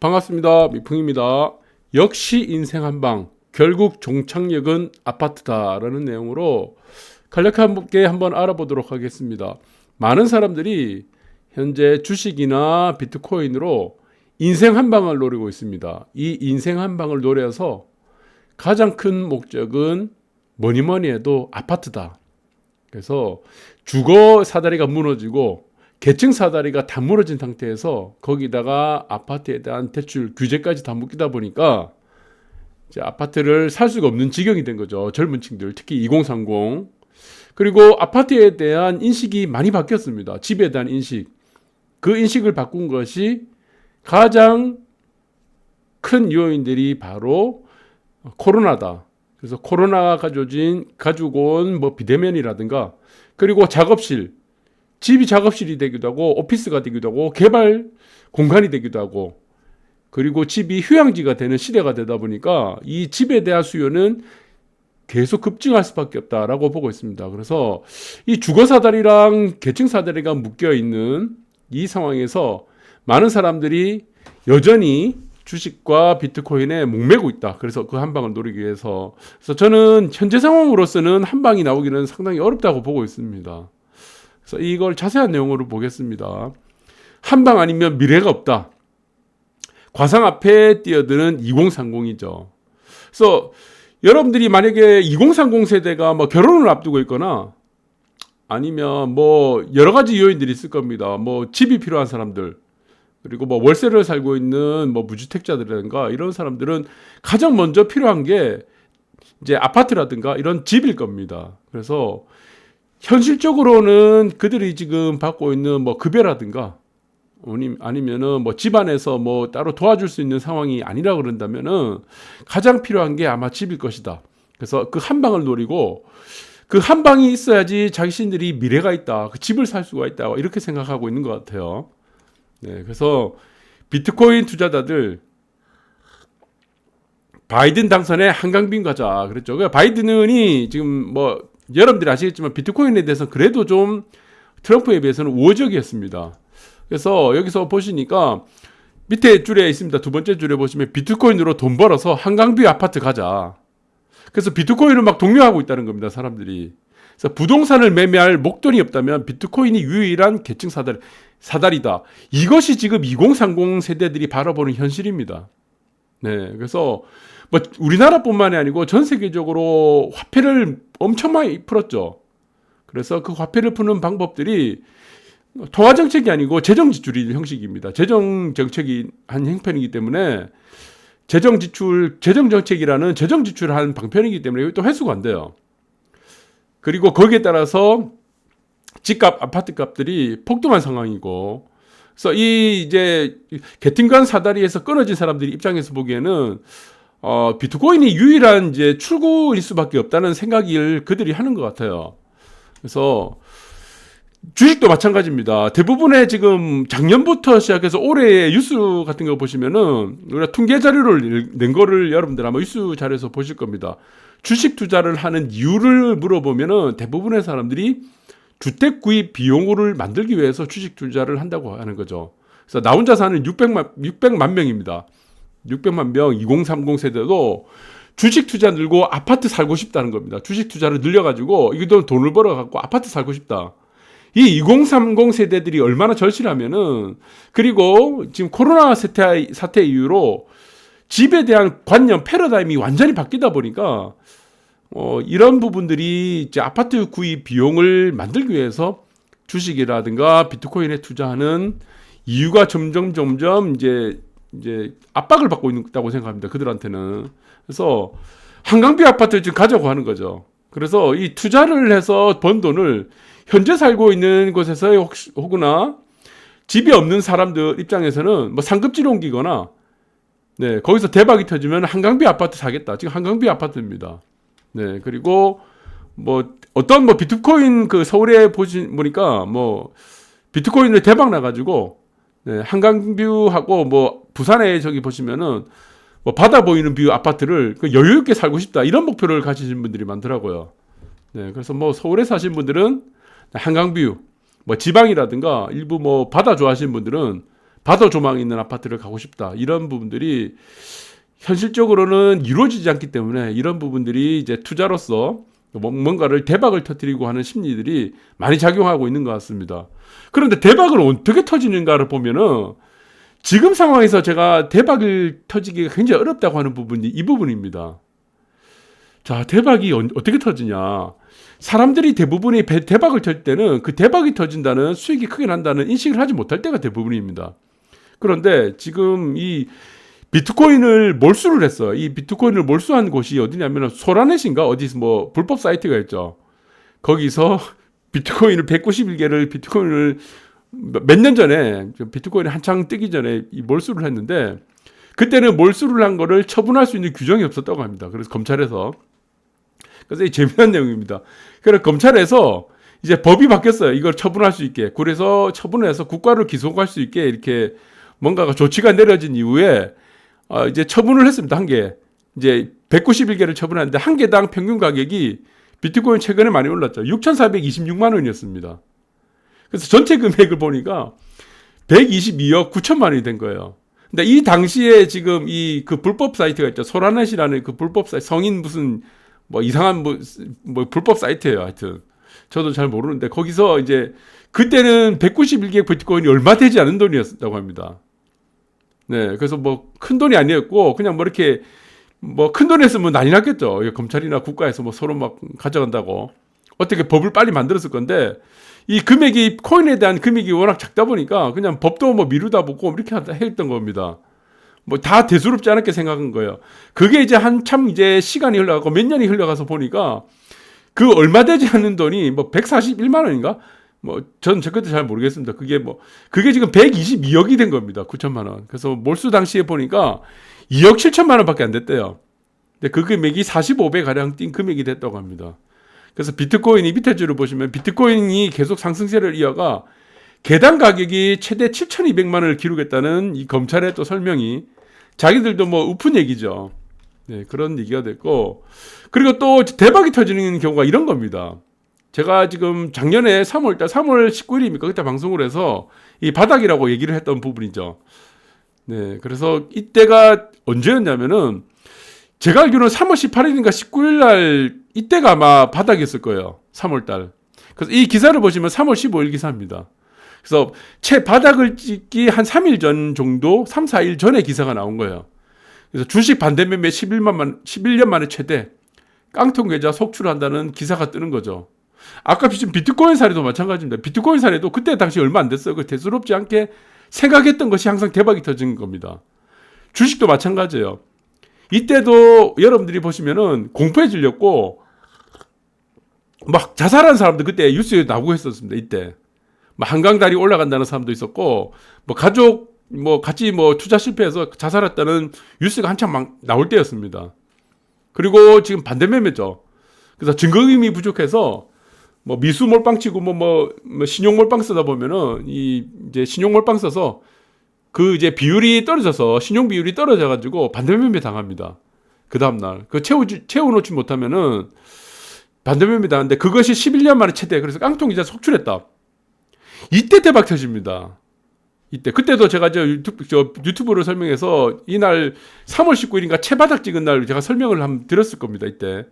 반갑습니다. 미풍입니다. 역시 인생 한 방. 결국 종착역은 아파트다라는 내용으로 간략하게 한번 알아보도록 하겠습니다. 많은 사람들이 현재 주식이나 비트코인으로 인생 한 방을 노리고 있습니다. 이 인생 한 방을 노려서 가장 큰 목적은 뭐니 뭐니 해도 아파트다. 그래서 주거 사다리가 무너지고 계층 사다리가 다 무너진 상태에서 거기다가 아파트에 대한 대출 규제까지 다 묶이다 보니까 아파트를 살 수가 없는 지경이 된 거죠. 젊은 층들, 특히 2030. 그리고 아파트에 대한 인식이 많이 바뀌었습니다. 집에 대한 인식. 그 인식을 바꾼 것이 가장 큰 요인들이 바로 코로나다. 그래서 코로나가 가져진 가지고 온 뭐 비대면이라든가 그리고 작업실 집이 작업실이 되기도 하고 오피스가 되기도 하고 개발 공간이 되기도 하고 그리고 집이 휴양지가 되는 시대가 되다 보니까 이 집에 대한 수요는 계속 급증할 수밖에 없다라고 보고 있습니다. 그래서 이 주거 사다리랑 계층 사다리가 묶여 있는 이 상황에서 많은 사람들이 여전히 주식과 비트코인에 목매고 있다. 그래서 그 한 방을 노리기 위해서. 그래서 저는 현재 상황으로서는 한 방이 나오기는 상당히 어렵다고 보고 있습니다. 그래서 이걸 자세한 내용으로 보겠습니다. 한 방 아니면 미래가 없다. 과상 앞에 뛰어드는 2030이죠. 그래서 여러분들이 만약에 2030 세대가 뭐 결혼을 앞두고 있거나 아니면 뭐 여러 가지 요인들이 있을 겁니다. 뭐 집이 필요한 사람들 그리고 뭐 월세를 살고 있는 뭐 무주택자들이라든가 이런 사람들은 가장 먼저 필요한 게 이제 아파트라든가 이런 집일 겁니다. 그래서 현실적으로는 그들이 지금 받고 있는 뭐 급여라든가 아니면은 뭐 집안에서 뭐 따로 도와줄 수 있는 상황이 아니라 그런다면은 가장 필요한 게 아마 집일 것이다. 그래서 그 한 방을 노리고 그 한 방이 있어야지 자신들이 미래가 있다. 그 집을 살 수가 있다. 이렇게 생각하고 있는 것 같아요. 네, 그래서 비트코인 투자자들 바이든 당선에 한강빈 가자 그랬죠. 그 바이든이 지금 뭐 여러분들이 아시겠지만 비트코인에 대해서 그래도 좀 트럼프에 비해서는 우호적이었습니다. 그래서 여기서 보시니까 밑에 줄에 있습니다. 두 번째 줄에 보시면 비트코인으로 돈 벌어서 한강뷰 아파트 가자. 그래서 비트코인을 막 독려하고 있다는 겁니다. 사람들이. 그래서 부동산을 매매할 목돈이 없다면 비트코인이 유일한 계층 사다리, 사다리다. 이것이 지금 2030 세대들이 바라보는 현실입니다. 네. 그래서 뭐 우리나라뿐만이 아니고 전 세계적으로 화폐를 엄청 많이 풀었죠. 그래서 그 화폐를 푸는 방법들이 통화 정책이 아니고 재정 지출이 형식입니다. 재정 정책이 한 형편이기 때문에 재정 지출 재정 정책이라는 재정 지출을 한 방편이기 때문에 또 회수가 안 돼요. 그리고 거기에 따라서 집값, 아파트 값들이 폭등한 상황이고, 그래서 이 이제 개팅간 사다리에서 끊어진 사람들이 입장에서 보기에는 어, 비트코인이 유일한 이제 출구일 수밖에 없다는 생각을 그들이 하는 것 같아요. 그래서 주식도 마찬가지입니다. 대부분의 지금 작년부터 시작해서 올해의 뉴스 같은 거 보시면은 우리가 통계 자료를 낸 거를 여러분들 아마 뉴스 자료에서 보실 겁니다. 주식 투자를 하는 이유를 물어보면은 대부분의 사람들이 주택 구입 비용을 만들기 위해서 주식 투자를 한다고 하는 거죠. 그래서 나 혼자 사는 600만 600만 명입니다. 600만 명 2030 세대도 주식 투자 늘고 아파트 살고 싶다는 겁니다. 주식 투자를 늘려가지고 이돈 돈을 벌어갖고 아파트 살고 싶다. 이 2030 세대들이 얼마나 절실하면은 그리고 지금 코로나 사태, 사태 이후로 집에 대한 관념 패러다임이 완전히 바뀌다 보니까 어, 이런 부분들이 이제 아파트 구입 비용을 만들기 위해서 주식이라든가 비트코인에 투자하는 이유가 점점 점점 이제 이제 압박을 받고 있다고 생각합니다. 그들한테는. 그래서 한강비 아파트를 지금 가자고 하는 거죠. 그래서 이 투자를 해서 번 돈을 현재 살고 있는 곳에서 혹시, 혹으나 집이 없는 사람들 입장에서는 뭐 상급지로 옮기거나 네, 거기서 대박이 터지면 한강비 아파트 사겠다. 지금 한강비 아파트입니다. 네, 그리고 뭐 어떤 뭐 비트코인 그 서울에 보신 보니까 뭐 비트코인을 대박 나가지고 네, 한강뷰하고 뭐 부산에 저기 보시면은 뭐 바다 보이는 뷰 아파트를 그 여유 있게 살고 싶다 이런 목표를 가지신 분들이 많더라고요. 네, 그래서 뭐 서울에 사신 분들은 한강뷰, 뭐 지방이라든가 일부 뭐 바다 좋아하시는 분들은 바다 조망 있는 아파트를 가고 싶다. 이런 부분들이 현실적으로는 이루어지지 않기 때문에 이런 부분들이 이제 투자로서 뭐- 뭔가를 대박을 터뜨리고 하는 심리들이 많이 작용하고 있는 것 같습니다. 그런데 대박을 어떻게 터지는가를 보면은 지금 상황에서 제가 대박을 터지기가 굉장히 어렵다고 하는 부분이 이 부분입니다. 자, 대박이 언- 어떻게 터지냐. 사람들이 대부분이 배- 대박을 털 때는 그 대박이 터진다는 수익이 크게 난다는 인식을 하지 못할 때가 대부분입니다. 그런데 지금 이 비트코인을 몰수를 했어요. 이 비트코인을 몰수한 곳이 어디냐면 소라넷인가 어디서 뭐 불법 사이트가 있죠. 거기서 비트코인을 191개를 비트코인을 몇 년 전에 비트코인이 한창 뜨기 전에 이 몰수를 했는데 그때는 몰수를 한 거를 처분할 수 있는 규정이 없었다고 합니다. 그래서 검찰에서 그래서 이 재미난 내용입니다. 그래서 검찰에서 이제 법이 바뀌었어요. 이걸 처분할 수 있게. 그래서 처분을 해서 국가를 기소할 수 있게 이렇게 뭔가가 조치가 내려진 이후에 어, 이제 처분을 했습니다. 한 개. 이제 191개를 처분했는데 한 개당 평균 가격이 비트코인 최근에 많이 올랐죠. 6,426만 원이었습니다. 그래서 전체 금액을 보니까 122억 9천만 원이 된 거예요. 근데 이 당시에 지금 이 그 불법 사이트가 있죠. 소라넷이라는 그 불법 사이트, 성인 무슨 뭐 이상한 뭐, 뭐 불법 사이트예요. 하여튼. 저도 잘 모르는데 거기서 이제 그때는 191개 비트코인이 얼마 되지 않은 돈이었다고 합니다. 네. 그래서 뭐 큰 돈이 아니었고 그냥 뭐 이렇게 뭐 큰돈 했으면 난리 났겠죠. 검찰이나 국가에서 뭐 서로 막 가져간다고. 어떻게 법을 빨리 만들었을 건데 이 금액이 코인에 대한 금액이 워낙 작다 보니까 그냥 법도 뭐 미루다 보고 이렇게 했던 겁니다. 뭐 다 대수롭지 않게 생각한 거예요. 그게 이제 한참 이제 시간이 흘러가고 몇 년이 흘러가서 보니까 그 얼마 되지 않는 돈이 뭐 141만 원인가? 뭐전저 그때 잘 모르겠습니다. 그게 뭐 그게 지금 122억이 된 겁니다. 9천만 원. 그래서 몰수 당시에 보니까 2억 7천만 원 밖에 안 됐대요. 근데 그 금액이 45배 가량 뛴 금액이 됐다고 합니다. 그래서 비트코인이 밑에 줄을 보시면 비트코인이 계속 상승세를 이어가 개당 가격이 최대 7,200만 원을 기록했다는 이 검찰의 또 설명이 자기들도 뭐 우픈 얘기죠. 네, 그런 얘기가 됐고 그리고 또 대박이 터지는 경우가 이런 겁니다. 제가 지금 작년에 3월달 3월 19일입니까 그때 방송을 해서 이 바닥이라고 얘기를 했던 부분이죠. 네, 그래서 이때가 언제였냐면은 제가 알기로는 3월 18일인가 19일 날 이때가 아마 바닥이었을 거예요. 3월 달. 그래서 이 기사를 보시면 3월 15일 기사입니다. 그래서 채 바닥을 찍기 한 3일 전 정도, 3, 4일 전에 기사가 나온 거예요. 그래서 주식 반대 매매 11만 만, 11년 만에 최대 깡통 계좌 속출한다는 기사가 뜨는 거죠. 아까 지금 비트코인 사례도 마찬가지입니다. 비트코인 사례도 그때 당시 얼마 안 됐어요. 그 대수롭지 않게 생각했던 것이 항상 대박이 터진 겁니다. 주식도 마찬가지예요. 이때도 여러분들이 보시면은 공포에 질렸고 막 자살한 사람들 그때 뉴스에 나오고 했었습니다. 이때 막 한강 다리 올라간다는 사람도 있었고 뭐 가족 뭐 같이 뭐 투자 실패해서 자살했다는 뉴스가 한참 막 나올 때였습니다. 그리고 지금 반대 매매죠. 그래서 증거금이 부족해서 뭐 미수 몰빵 치고 뭐, 뭐, 뭐 신용 몰빵 쓰다 보면은 이 이제 신용 몰빵 써서 그 이제 비율이 떨어져서 신용 비율이 떨어져 가지고 반대매매 당합니다. 그 다음 날. 그 채우 채워 놓지 못하면은 반대매매 당하는데 그것이 11년 만에 최대. 그래서 깡통 기자 속출했다. 이때 대박 터집니다. 이때 그때도 제가 저 유튜브 저 유튜브를 설명해서 이날 3월 19일인가 채바닥 찍은 날 제가 설명을 한번 드렸을 겁니다. 이때.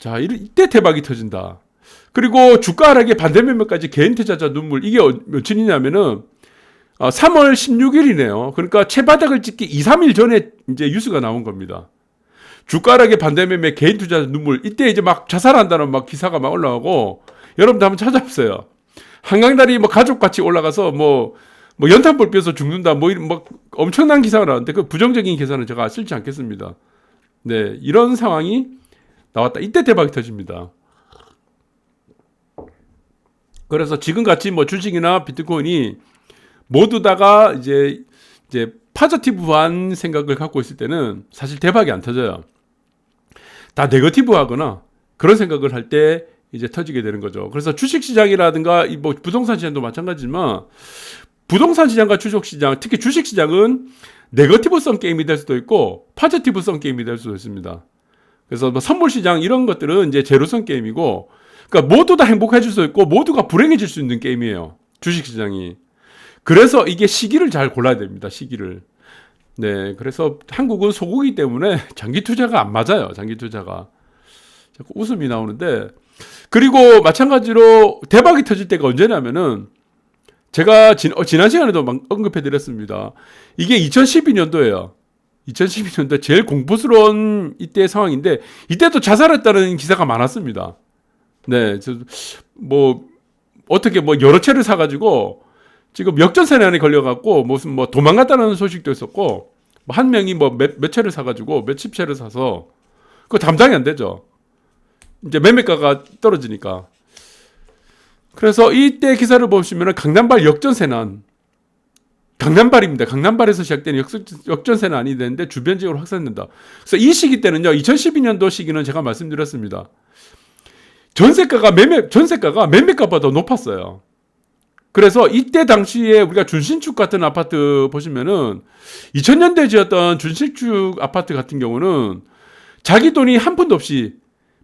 자, 이- 이때 대박이 터진다. 그리고 주가 하락의 반대 매매까지 개인 투자자 눈물 이게 어- 며칠이냐면은 어, 3월 16일이네요. 그러니까 채바닥을 찍기 2, 3일 전에 이제 뉴스가 나온 겁니다. 주가락의 반대 매매 개인 투자 눈물 이때 이제 막 자살한다는 막 기사가 막 올라오고 여러분들 한번 찾아보세요. 한강다리 뭐 가족 같이 올라가서 뭐, 뭐 연탄불 뼈서 죽는다 뭐 이런 막 엄청난 기사가 나왔는데 그 부정적인 기사는 제가 쓸지 않겠습니다. 네 이런 상황이 나왔다. 이때 대박이 터집니다. 그래서 지금 같이 뭐 주식이나 비트코인이 모두 다가 이제 이제 파저티브한 생각을 갖고 있을 때는 사실 대박이 안 터져요. 다 네거티브하거나 그런 생각을 할 때 이제 터지게 되는 거죠. 그래서 주식 시장이라든가 이뭐 부동산 시장도 마찬가지지만 부동산 시장과 주식 시장, 특히 주식 시장은 네거티브성 게임이 될 수도 있고 파저티브성 게임이 될 수도 있습니다. 그래서 뭐 선물 시장 이런 것들은 이제 제로성 게임이고 그러니까 모두 다 행복해질 수 있고 모두가 불행해질 수 있는 게임이에요. 주식 시장이. 그래서 이게 시기를 잘 골라야 됩니다. 시기를. 네, 그래서 한국은 소고기 때문에 장기 투자가 안 맞아요. 장기 투자가 자꾸 웃음이 나오는데 그리고 마찬가지로 대박이 터질 때가 언제냐면은 제가 진, 어, 지난 시간에도 막 언급해 드렸습니다. 이게 2012년도예요. 2012년도 제일 공포스러운 이때 상황인데 이때도 자살했다는 기사가 많았습니다. 네, 저 뭐 어떻게 뭐 여러 채를 사가지고 지금 역전세난에 걸려갖고 무슨 뭐 도망갔다는 소식도 있었고 뭐 한 명이 뭐몇 몇 채를 사가지고 몇십 채를 사서 그거 담당이 안 되죠. 이제 매매가가 떨어지니까. 그래서 이때 기사를 보시면은 강남발 역전세난 강남발입니다. 강남발에서 시작된 역전, 역전세난이 되는데 주변 지역으로 확산된다. 그래서 이 시기 때는요, 2012년도 시기는 제가 말씀드렸습니다. 전세가가 매매, 전세가가 매매가보다 높았어요. 그래서 이때 당시에 우리가 준신축 같은 아파트 보시면은 2000년대 지었던 준신축 아파트 같은 경우는 자기 돈이 한 푼도 없이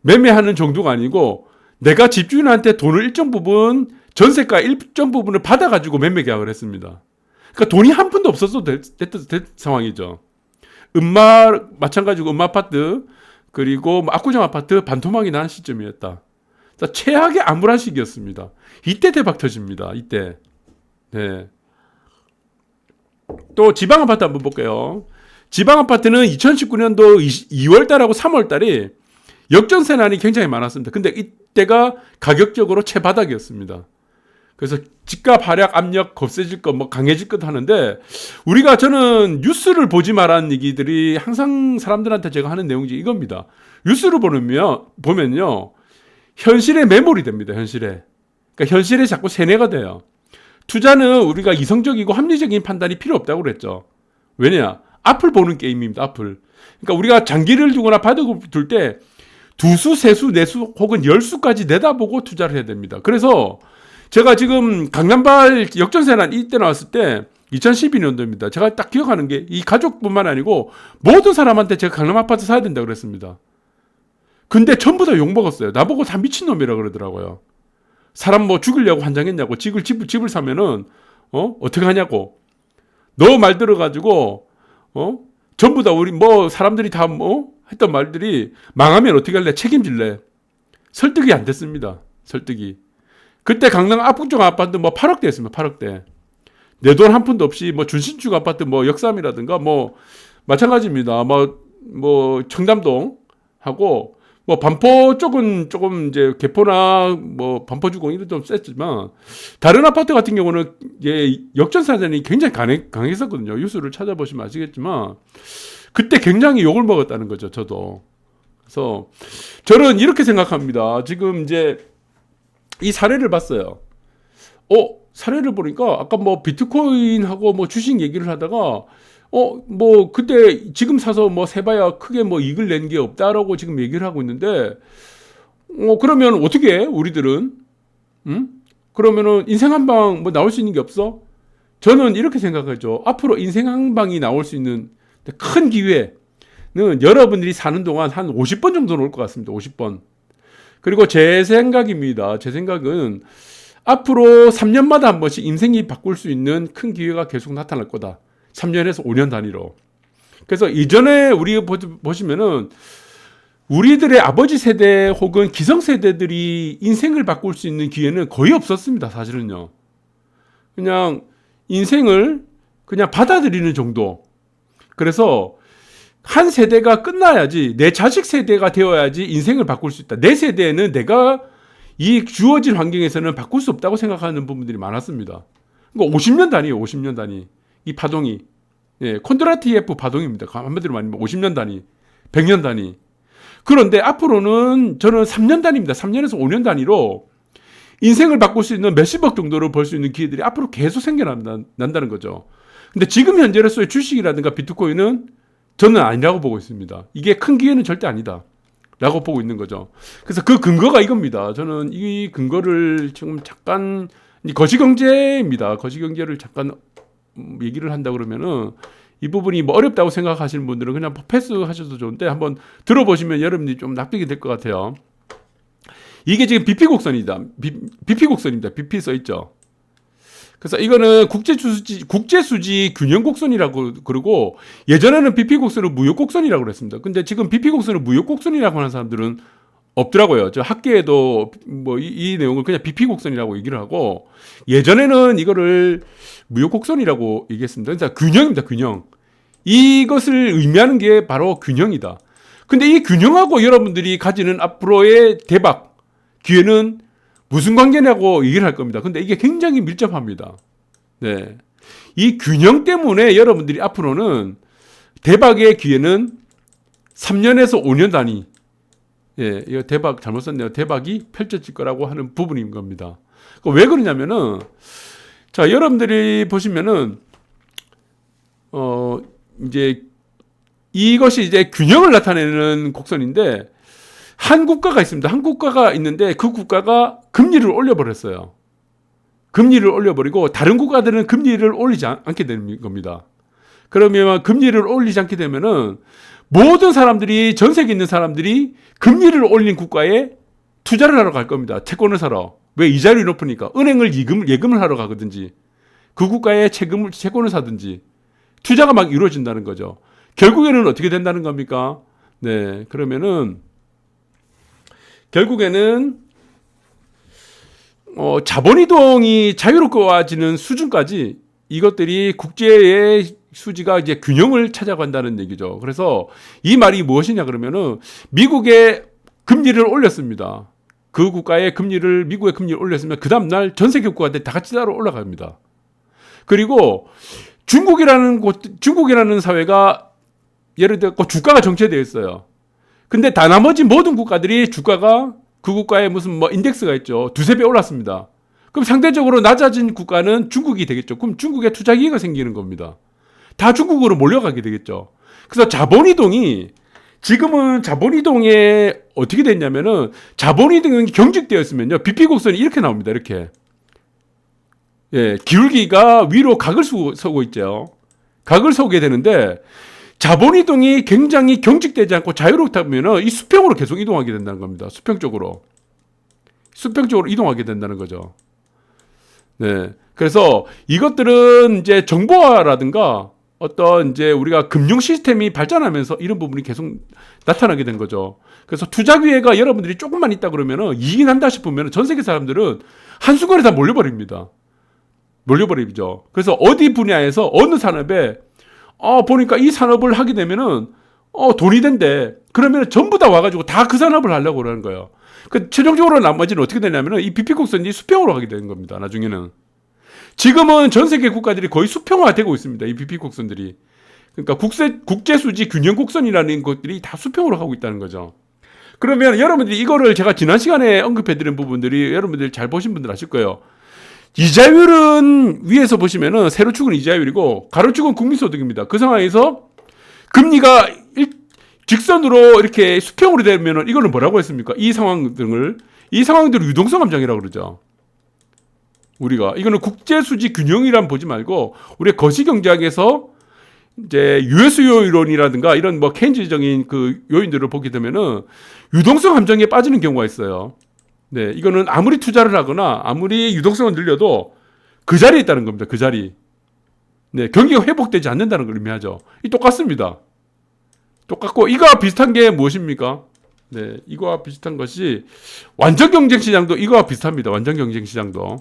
매매하는 정도가 아니고 내가 집주인한테 돈을 일정 부분 전세가 일정 부분을 받아가지고 매매 계약을 했습니다. 그러니까 돈이 한 푼도 없어서 됐, 됐, 됐 상황이죠. 음마 마찬가지고 음마 아파트 그리고 뭐 압구정 아파트 반토막이 난 시점이었다. 자, 최악의 암울한 시기였습니다. 이때 대박 터집니다. 이때. 네. 또 지방 아파트 한번 볼게요. 지방 아파트는 2019년도 2월 달하고 3월 달에 역전세난이 굉장히 많았습니다. 근데 이때가 가격적으로 최바닥이었습니다. 그래서 집값 하락 압력 겁세질 것, 뭐 강해질 것 하는데 우리가 저는 뉴스를 보지 말라는 얘기들이 항상 사람들한테 제가 하는 내용 중에 이겁니다. 뉴스를 보면 보면요 현실에 매몰이 됩니다. 현실에. 그러니까 현실에 자꾸 세뇌가 돼요. 투자는 우리가 이성적이고 합리적인 판단이 필요 없다고 그랬죠. 왜냐? 앞을 보는 게임입니다. 앞을. 그러니까 우리가 장기를 두거나 바둑을 둘 때 두 수, 세 수, 네 수 혹은 열 수까지 내다보고 투자를 해야 됩니다. 그래서 제가 지금 강남발 역전세난 이때 나왔을 때 2012년도입니다. 제가 딱 기억하는 게 이 가족뿐만 아니고 모든 사람한테 제가 강남 아파트 사야 된다 그랬습니다. 근데 전부 다 욕먹었어요. 나보고 다 미친놈이라 그러더라고요. 사람 뭐 죽이려고 환장했냐고. 집을, 집을, 집을 사면은, 어? 어떻게 하냐고. 너 말 들어가지고, 어? 전부 다 우리 뭐 사람들이 다 뭐 했던 말들이 망하면 어떻게 할래? 책임질래? 설득이 안 됐습니다. 설득이. 그때 강남 압구정 아파트 뭐 8억대 였습니다. 8억대. 내 돈 한 푼도 없이 뭐 준신축 아파트 뭐 역삼이라든가 뭐 마찬가지입니다. 뭐, 뭐 청담동 하고 뭐 반포 쪽은 조금 이제 개포나 뭐 반포 주공 이런 좀 셌지만 다른 아파트 같은 경우는 예, 역전 사전이 굉장히 강해, 강했었거든요. 뉴스를 찾아보시면 아시겠지만 그때 굉장히 욕을 먹었다는 거죠. 저도. 그래서 저는 이렇게 생각합니다. 지금 이제 이 사례를 봤어요. 어, 사례를 보니까 아까 뭐 비트코인하고 뭐 주식 얘기를 하다가 어, 뭐 그때 지금 사서 뭐 세봐야 크게 뭐 이익을 낸 게 없다라고 지금 얘기를 하고 있는데 어, 그러면 어떻게 해? 우리들은 음? 그러면은 인생 한 방 뭐 나올 수 있는 게 없어? 저는 이렇게 생각하죠. 앞으로 인생 한 방이 나올 수 있는 큰 기회는 여러분들이 사는 동안 한 50번 정도 나올 것 같습니다. 50번. 그리고 제 생각입니다. 제 생각은 앞으로 3년마다 한 번씩 인생이 바꿀 수 있는 큰 기회가 계속 나타날 거다. 3년에서 5년 단위로. 그래서 이전에 우리 보시면은 우리들의 아버지 세대 혹은 기성 세대들이 인생을 바꿀 수 있는 기회는 거의 없었습니다. 사실은요. 그냥 인생을 그냥 받아들이는 정도. 그래서 한 세대가 끝나야지 내 자식 세대가 되어야지 인생을 바꿀 수 있다. 내 세대는 내가 이 주어진 환경에서는 바꿀 수 없다고 생각하는 부분들이 많았습니다. 그러니까 50년 단위예요. 50년 단위. 이 파동이 예, 콘드라티예프 파동입니다. 한마디로 말하면 50년 단위, 100년 단위. 그런데 앞으로는 저는 3년 단위입니다. 3년에서 5년 단위로 인생을 바꿀 수 있는 몇십억 정도를 벌 수 있는 기회들이 앞으로 계속 생겨난다는 거죠. 근데 지금 현재로서의 주식이라든가 비트코인은 저는 아니라고 보고 있습니다. 이게 큰 기회는 절대 아니다. 라고 보고 있는 거죠. 그래서 그 근거가 이겁니다. 저는 이 근거를 지금 잠깐 거시경제입니다. 거시경제를 잠깐 얘기를 한다 그러면은 이 부분이 뭐 어렵다고 생각하시는 분들은 그냥 패스하셔도 좋은데 한번 들어보시면 여러분들이 좀 납득이 될 것 같아요. 이게 지금 BP 곡선이다. BP 곡선입니다. BP 써 있죠. 그래서 이거는 국제수지 국제수지 균형 곡선이라고 그러고 예전에는 BP 곡선을 무역 곡선이라고 그랬습니다. 근데 지금 BP 곡선을 무역 곡선이라고 하는 사람들은 없더라고요. 저 학계에도 뭐이 내용을 그냥 BP 곡선이라고 얘기를 하고 예전에는 이거를 무역 곡선이라고 얘기했습니다. 그러니까 균형입니다. 균형. 이것을 의미하는 게 바로 균형이다. 근데 이 균형하고 여러분들이 가지는 앞으로의 대박 기회는 무슨 관계냐고 얘기를 할 겁니다. 근데 이게 굉장히 밀접합니다. 네. 이 균형 때문에 여러분들이 앞으로는 대박의 기회는 3년에서 5년 단위. 예, 이거 대박 잘못 썼네요. 대박이 펼쳐질 거라고 하는 부분인 겁니다. 왜 그러냐면은, 자, 여러분들이 보시면은, 어, 이제 이것이 이제 균형을 나타내는 곡선인데, 한 국가가 있습니다. 한 국가가 있는데 그 국가가 금리를 올려버렸어요. 금리를 올려버리고 다른 국가들은 금리를 올리지 않, 게 되는 겁니다. 그러면 금리를 올리지 않게 되면은 모든 사람들이 전 세계에 있는 사람들이 금리를 올린 국가에 투자를 하러 갈 겁니다. 채권을 사러. 왜 이자율이 높으니까 은행을 예금, 예금을 하러 가거든지 그 국가에 채금을, 채권을 사든지 투자가 막 이루어진다는 거죠. 결국에는 어떻게 된다는 겁니까? 네. 그러면은 결국에는 어, 자본 이동이 자유롭게 와지는 수준까지 이것들이 국제의 수지가 이제 균형을 찾아간다는 얘기죠. 그래서 이 말이 무엇이냐 그러면은 미국의 금리를 올렸습니다. 그 국가의 금리를 미국의 금리를 올렸으면 그 다음 날 전 세계 국가들 다 같이 따로 올라갑니다. 그리고 중국이라는 곳 중국이라는 사회가 예를 들어 주가가 정체되어 있어요. 근데 다 나머지 모든 국가들이 주가가 그 국가의 무슨 뭐 인덱스가 있죠. 두세 배 올랐습니다. 그럼 상대적으로 낮아진 국가는 중국이 되겠죠. 그럼 중국에 투자 기회가 생기는 겁니다. 다 중국으로 몰려가게 되겠죠. 그래서 자본이동이 지금은 자본이동에 어떻게 됐냐면은 자본이동이 경직되었으면요. 비피곡선이 이렇게 나옵니다. 이렇게. 예, 기울기가 위로 각을 서고 있죠. 각을 서게 되는데 자본 이동이 굉장히 경직되지 않고 자유롭다면 이 수평으로 계속 이동하게 된다는 겁니다. 수평 쪽으로. 수평 쪽으로 이동하게 된다는 거죠. 네. 그래서 이것들은 이제 정보화라든가 어떤 이제 우리가 금융 시스템이 발전하면서 이런 부분이 계속 나타나게 된 거죠. 그래서 투자 기회가 여러분들이 조금만 있다 그러면은 이익이 난다 싶으면 전 세계 사람들은 한순간에 다 몰려버립니다. 몰려버리죠. 그래서 어디 분야에서 어느 산업에 어, 보니까 이 산업을 하게 되면은 어, 돈이 된대. 그러면 전부 다 와가지고 다 그 산업을 하려고 그러는 거예요. 그 최종적으로 나머지는 어떻게 되냐면은 이 비피곡선이 수평으로 가게 되는 겁니다. 나중에는. 지금은 전 세계 국가들이 거의 수평화되고 있습니다. 이 비피곡선들이. 그러니까 국제, 국제수지 균형 곡선이라는 것들이 다 수평으로 가고 있다는 거죠. 그러면 여러분들이 이거를 제가 지난 시간에 언급해드린 부분들이 여러분들 잘 보신 분들 아실 거예요. 이자율은 위에서 보시면은 세로축은 이자율이고 가로축은 국민소득입니다. 그 상황에서 금리가 일, 직선으로 이렇게 수평으로 되면은 이거는 뭐라고 했습니까? 이 상황 등을 이 상황들을 유동성 함정이라고 그러죠. 우리가 이거는 국제 수지 균형이란 보지 말고 우리 거시 경제학에서 이제 유효수요 이론이라든가 이런 뭐 케인즈적인 그 요인들을 보게 되면은 유동성 함정에 빠지는 경우가 있어요. 네, 이거는 아무리 투자를 하거나 아무리 유동성을 늘려도 그 자리에 있다는 겁니다. 그 자리. 네, 경기가 회복되지 않는다는 걸 의미하죠. 이 똑같습니다. 똑같고 이거와 비슷한 게 무엇입니까? 네, 이거와 비슷한 것이 완전 경쟁 시장도 이거와 비슷합니다. 완전 경쟁 시장도.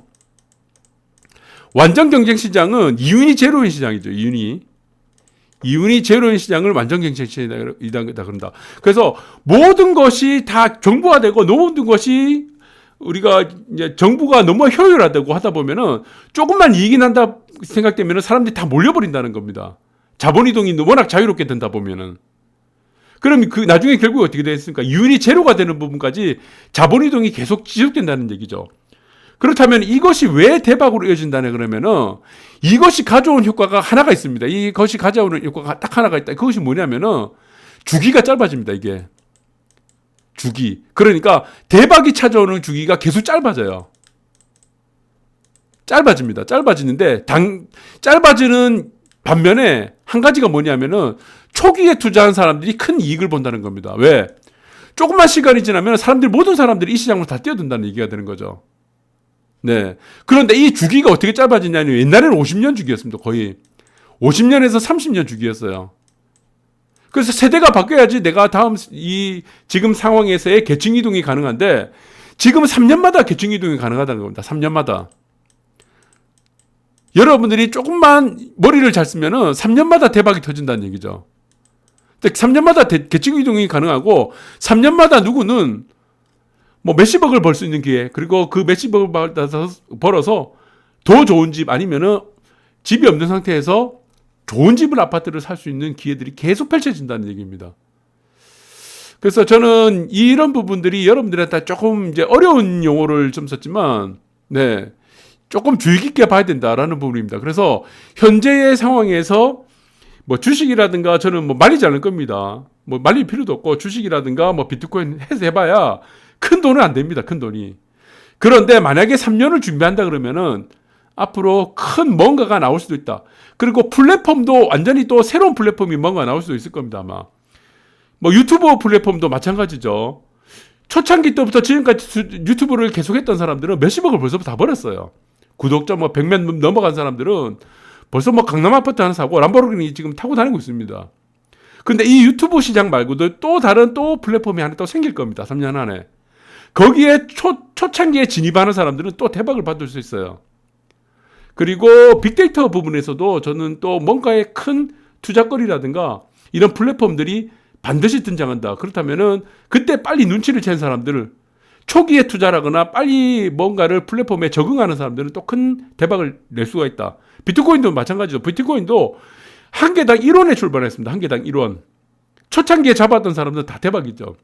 완전 경쟁 시장은 이윤이 제로인 시장이죠. 이윤이. 이윤이 제로인 시장을 완전 경쟁 시장이다 그런다. 그래서 모든 것이 다 정부화 되고 모든 것이 우리가 이제 정부가 너무 효율화되고 하다 보면은 조금만 이익이 난다 생각되면은 사람들이 다 몰려버린다는 겁니다. 자본 이동이 워낙 자유롭게 된다 보면은. 그럼 그 나중에 결국 어떻게 되겠습니까? 이윤이 제로가 되는 부분까지 자본 이동이 계속 지속된다는 얘기죠. 그렇다면 이것이 왜 대박으로 이어진다네 그러면은 이것이 가져온 효과가 하나가 있습니다. 이것이 가져오는 효과가 딱 하나가 있다. 그것이 뭐냐면은 주기가 짧아집니다. 이게. 주기. 그러니까 대박이 찾아오는 주기가 계속 짧아져요. 짧아집니다. 짧아지는데 당 짧아지는 반면에 한 가지가 뭐냐면은 초기에 투자한 사람들이 큰 이익을 본다는 겁니다. 왜? 조금만 시간이 지나면 사람들 모든 사람들이 이 시장으로 다 뛰어든다는 얘기가 되는 거죠. 네. 그런데 이 주기가 어떻게 짧아지냐면 옛날에는 50년 주기였습니다. 거의 50년에서 30년 주기였어요. 그래서 세대가 바뀌어야지 내가 다음 이 지금 상황에서의 계층 이동이 가능한데 지금은 3년마다 계층 이동이 가능하다는 겁니다. 3년마다. 여러분들이 조금만 머리를 잘 쓰면은 3년마다 대박이 터진다는 얘기죠. 근데 3년마다 대- 계층 이동이 가능하고 3년마다 누구는 뭐 몇십억을 벌 수 있는 기회 그리고 그 몇십억을 벌어서 더 좋은 집 아니면은 집이 없는 상태에서 좋은 집을 아파트를 살 수 있는 기회들이 계속 펼쳐진다는 얘기입니다. 그래서 저는 이런 부분들이 여러분들한테 조금 이제 어려운 용어를 좀 썼지만 네. 조금 주의 깊게 봐야 된다라는 부분입니다. 그래서 현재의 상황에서 뭐 주식이라든가 저는 뭐 말리지 않을 겁니다. 뭐 말릴 필요도 없고 주식이라든가 뭐 비트코인 해서 해봐야 큰 돈은 안 됩니다. 큰 돈이. 그런데 만약에 3년을 준비한다 그러면은 앞으로 큰 뭔가가 나올 수도 있다. 그리고 플랫폼도 완전히 또 새로운 플랫폼이 뭔가 나올 수도 있을 겁니다. 아마. 뭐 유튜버 플랫폼도 마찬가지죠. 초창기 때부터 지금까지 수- 유튜브를 계속했던 사람들은 몇십억을 벌써 다 벌었어요. 구독자 뭐 100만 넘어간 사람들은 벌써 뭐 강남 아파트 하나 사고 람보르기니 지금 타고 다니고 있습니다. 근데 이 유튜브 시장 말고도 또 다른 또 플랫폼이 하나 또 생길 겁니다. 3년 안에. 거기에 초, 초창기에 진입하는 사람들은 또 대박을 받을 수 있어요. 그리고 빅데이터 부분에서도 저는 또 뭔가의 큰 투자거리라든가 이런 플랫폼들이 반드시 등장한다. 그렇다면은 그때 빨리 눈치를 챈 사람들을 초기에 투자하거나 빨리 뭔가를 플랫폼에 적응하는 사람들은 또 큰 대박을 낼 수가 있다. 비트코인도 마찬가지죠. 비트코인도 한 개당 1원에 출발했습니다. 한 개당 1원. 초창기에 잡았던 사람들은 다 대박이죠.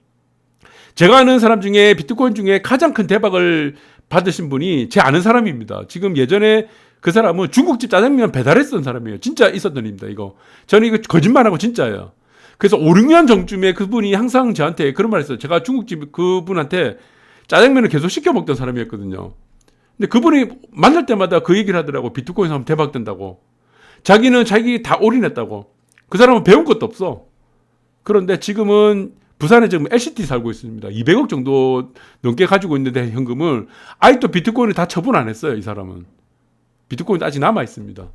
제가 아는 사람 중에 비트코인 중에 가장 큰 대박을 받으신 분이 제 아는 사람입니다. 지금 예전에 그 사람은 중국집 짜장면 배달했던 사람이에요. 진짜 있었던 일입니다, 이거. 저는 이거 거짓말하고 진짜예요. 그래서 5, 6년 전쯤에 그분이 항상 저한테 그런 말 했어요. 제가 중국집 그분한테 짜장면을 계속 시켜 먹던 사람이었거든요. 근데 그분이 만날 때마다 그 얘기를 하더라고. 비트코인 사면 대박 된다고. 자기는 자기 다 올인했다고. 그 사람은 배운 것도 없어. 그런데 지금은 부산에 지금 LCT 살고 있습니다. 200억 정도 넘게 가지고 있는데 현금을 아직도 비트코인을 다 처분 안 했어요. 이 사람은. 비트코인도 아직 남아 있습니다.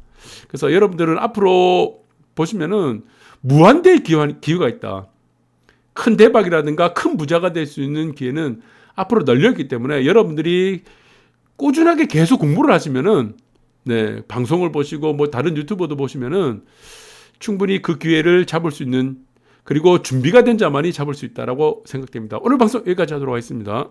그래서 여러분들은 앞으로 보시면은 무한대의 기회, 기회가 있다. 큰 대박이라든가 큰 부자가 될 수 있는 기회는 앞으로 널렸기 때문에 여러분들이 꾸준하게 계속 공부를 하시면은 네, 방송을 보시고 뭐 다른 유튜버도 보시면은 충분히 그 기회를 잡을 수 있는 그리고 준비가 된 자만이 잡을 수 있다라고 생각됩니다. 오늘 방송 여기까지 하도록 하겠습니다.